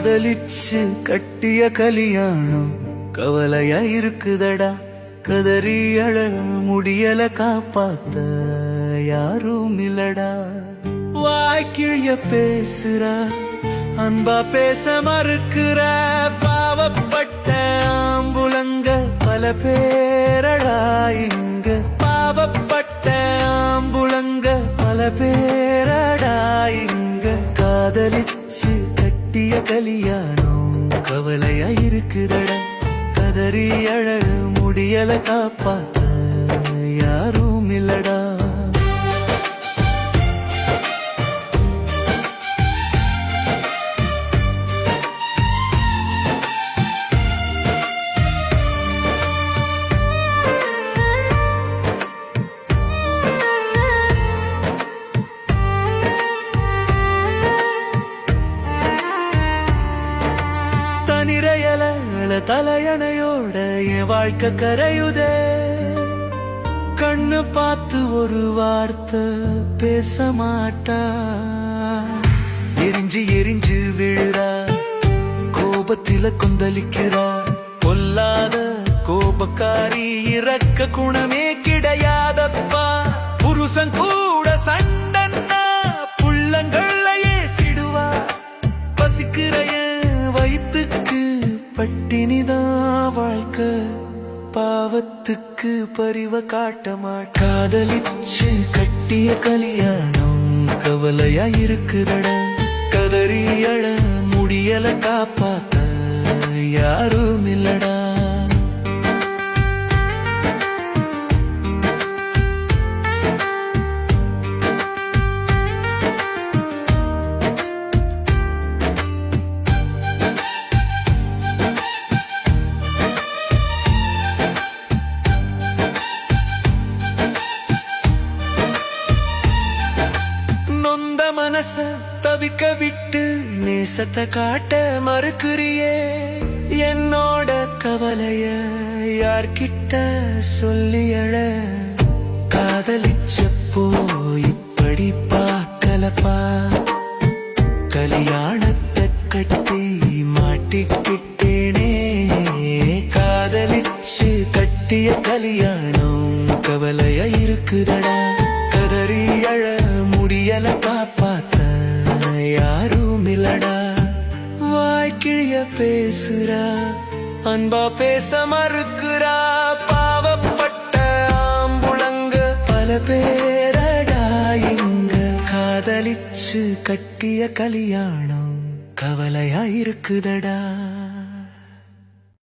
காதலிச்சு கட்டிய கலியாணம் கவலையா இருக்குதடா? கதறி அழ முடியல காப்பாத்த யாரும் இல்லடா. வாய்க்கிழிய பேசுற அன்பா பேச மறுக்கிற பாவப்பட்ட ஆம்புலங்க பல பேரடா இங்க. பாவப்பட்ட ஆம்புலங்க பல பேரடா இங்க. காதலிச்சு கட்டிய கலியாணம். கவலையா இருக்குதட. கதறி அழ முடியல காப்பாத்த யாரும் இல்லடா. தலையணையோட என் வாழ்க்கை கரையுதே. கண்ணு பார்த்து ஒரு வார்த்தை பேச மாட்டா. எரிஞ்சு எரிஞ்சு விழுறா. கோபத்தில கொந்தளிக்கிறா. பொல்லாத கோபக்காரி இறக்க குணமே கிடையாத? பாவத்துக்கு பரிவ காட்ட மாட்ட. காதலிச்சு கட்டிய கல்யாணம் கவலையா இருக்குதட கதறி அழ முடியல காப்பாத்த யாரும் இல்லடா தவிக்க விட்டு நேசத்தை காட்ட மறுக்கிறியே. என்னோட கவலைய யார்கிட்ட சொல்லி அழ காதலிச்சப்போ இப்படி பார்க்கலப்பா. கல்யாணத்தை கட்டி மாட்டிக்கிட்டேனே. காதலிச்சு கட்டிய கல்யாணம் கவலைய இருக்குதடா. கதறி அழ முடியல பாப்ப. யாரும் இல்லடா. வாய்க்கிழிய பேசுறா. அன்பா பேச மறுக்கிறா. பாவப்பட்ட ஆம்புலங்க பல பேரடா. இங்க காதலிச்சு கட்டிய கல்யாணம் கவலையா இருக்குதடா.